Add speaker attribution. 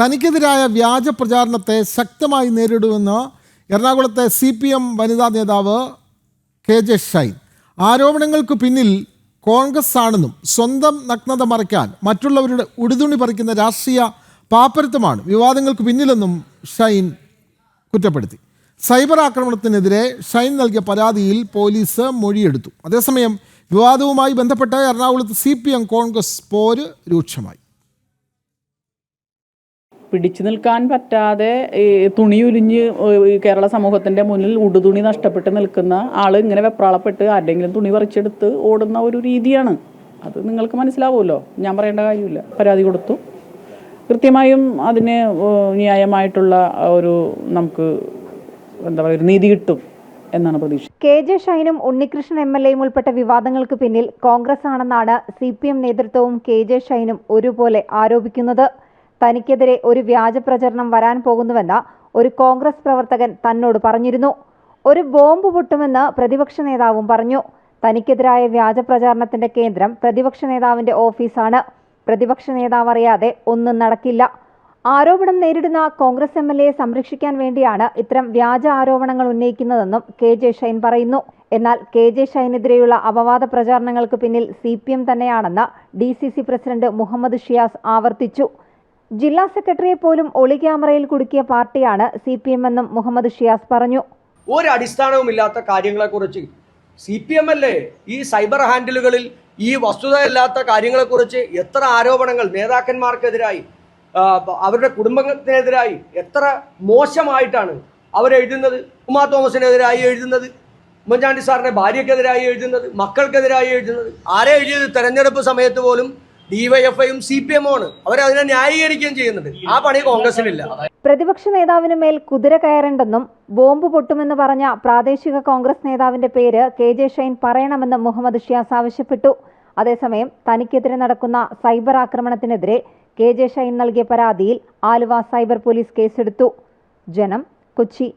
Speaker 1: തനിക്കെതിരായ വ്യാജ പ്രചാരണത്തെ ശക്തമായി നേരിടുമെന്ന് എറണാകുളത്തെ സി പി എം വനിതാ നേതാവ് കെ ജെ ഷൈൻ ആരോപണങ്ങൾക്ക് പിന്നിൽ കോൺഗ്രസ് ആണെന്നും സ്വന്തം നഗ്നത മറയ്ക്കാൻ മറ്റുള്ളവരുടെ ഉടുതുണി പറിക്കുന്ന രാഷ്ട്രീയ പാപ്പരത്വമാണ് വിവാദങ്ങൾക്ക് പിന്നിലെന്നും ഷൈൻ കുറ്റപ്പെടുത്തി. സൈബർ ആക്രമണത്തിനെതിരെ ഷൈൻ നൽകിയ പരാതിയിൽ പോലീസ് മൊഴിയെടുത്തു. അതേസമയം വിവാദവുമായി ബന്ധപ്പെട്ട് എറണാകുളത്ത് സി കോൺഗ്രസ് പോര് രൂക്ഷമായി.
Speaker 2: പിടിച്ചു നിൽക്കാൻ പറ്റാതെ തുണി ഉരിഞ്ഞ് കേരള സമൂഹത്തിന്റെ മുന്നിൽ ഉടുതുണി നഷ്ടപ്പെട്ട് നിൽക്കുന്ന ആൾ ഇങ്ങനെ വെപ്രാളപ്പെട്ട് ആരുടെങ്കിലും തുണി പറിച്ചെടുത്ത് ഓടുന്ന ഒരു രീതിയാണ്. അത് നിങ്ങൾക്ക് മനസ്സിലാവുമല്ലോ. ഞാൻ പറയേണ്ട കാര്യമില്ല. പരാതി കൊടുത്തു. കൃത്യമായും അതിന് ന്യായമായിട്ടുള്ള ഒരു നമുക്ക് എന്താ പറയുക നീതി കിട്ടും എന്നാണ് പ്രതീക്ഷ.
Speaker 3: കെ ജെ ഷൈനും ഉണ്ണികൃഷ്ണൻ എം എൽ എയും ഉൾപ്പെട്ട വിവാദങ്ങൾക്ക് പിന്നിൽ കോൺഗ്രസ് ആണെന്നാണ് സി പി എം നേതൃത്വവും കെ ജെ ഷൈനും ഒരുപോലെ ആരോപിക്കുന്നത്. തനിക്കെതിരെ ഒരു വ്യാജ പ്രചരണം വരാൻ പോകുന്നുവെന്ന് ഒരു കോൺഗ്രസ് പ്രവർത്തകൻ തന്നോട് പറഞ്ഞിരുന്നു. ഒരു ബോംബ് പൊട്ടുമെന്ന് പ്രതിപക്ഷ നേതാവും പറഞ്ഞു. തനിക്കെതിരായ വ്യാജ പ്രചാരണത്തിന്റെ കേന്ദ്രം പ്രതിപക്ഷ നേതാവിന്റെ ഓഫീസാണ്. പ്രതിപക്ഷ നേതാവ് അറിയാതെ ഒന്നും നടക്കില്ല. ആരോപണം നേരിടുന്ന കോൺഗ്രസ് എം എൽ സംരക്ഷിക്കാൻ വേണ്ടിയാണ് ഇത്തരം വ്യാജ ആരോപണങ്ങൾ ഉന്നയിക്കുന്നതെന്നും കെ ജെ ഷൈൻ പറയുന്നു. എന്നാൽ കെ ജെ ഷൈനെതിരെയുള്ള അപവാദ പ്രചാരണങ്ങൾക്ക് പിന്നിൽ സി പി എം തന്നെയാണെന്ന് D C C president Muhammad Shiyas ആവർത്തിച്ചു. ജില്ലാ സെക്രട്ടറിയെ പോലും ഒളി ക്യാമറയിൽ കുടുക്കിയ പാർട്ടിയാണ് സി പി എം എന്നും മുഹമ്മദ് ഷിയാസ് പറഞ്ഞു.
Speaker 4: ഒരു അടിസ്ഥാനവുമില്ലാത്ത കാര്യങ്ങളെക്കുറിച്ച് സി പി എം അല്ലേ? ഈ സൈബർ ഹാൻഡിലുകളിൽ ഈ വസ്തുതയില്ലാത്ത കാര്യങ്ങളെക്കുറിച്ച് എത്ര ആരോപണങ്ങൾ നേതാക്കന്മാർക്കെതിരായി അവരുടെ കുടുംബത്തിനെതിരായി എത്ര മോശമായിട്ടാണ് അവരെഴുതുന്നത്? ഉമാ തോമസിനെതിരായി എഴുതുന്നത്? ഉമ്മൻചാണ്ടി സാറിന്റെ ഭാര്യക്കെതിരായി എഴുതുന്നത്? മക്കൾക്കെതിരായി എഴുതുന്നത്? ആരെ എഴുതിയത്? തെരഞ്ഞെടുപ്പ് സമയത്ത് പോലും ഡിവൈഎഫ്ഐയും സി പി എമ്മും ആണ്. അവരതിനെ ന്യായീകരിക്കുകയും ചെയ്യുന്നുണ്ട്. ആ പണി കോൺഗ്രസിനില്ല.
Speaker 3: പ്രതിപക്ഷ നേതാവിന് മേൽ കുതിര കയറേണ്ടെന്നും ബോംബ് പൊട്ടുമെന്ന് പറഞ്ഞ പ്രാദേശിക കോൺഗ്രസ് നേതാവിന്റെ പേര് കെ ജെ ഷൈൻ പറയണമെന്നും മുഹമ്മദ് ഷിയാസ് ആവശ്യപ്പെട്ടു. അതേസമയം തനിക്കെതിരെ നടക്കുന്ന സൈബർ ആക്രമണത്തിനെതിരെ കെ ജെ ഷൈൻ നൽകിയ പരാതിയിൽ ആലുവ സൈബർ പോലീസ് കേസെടുത്തു. ജനം കൊച്ചി.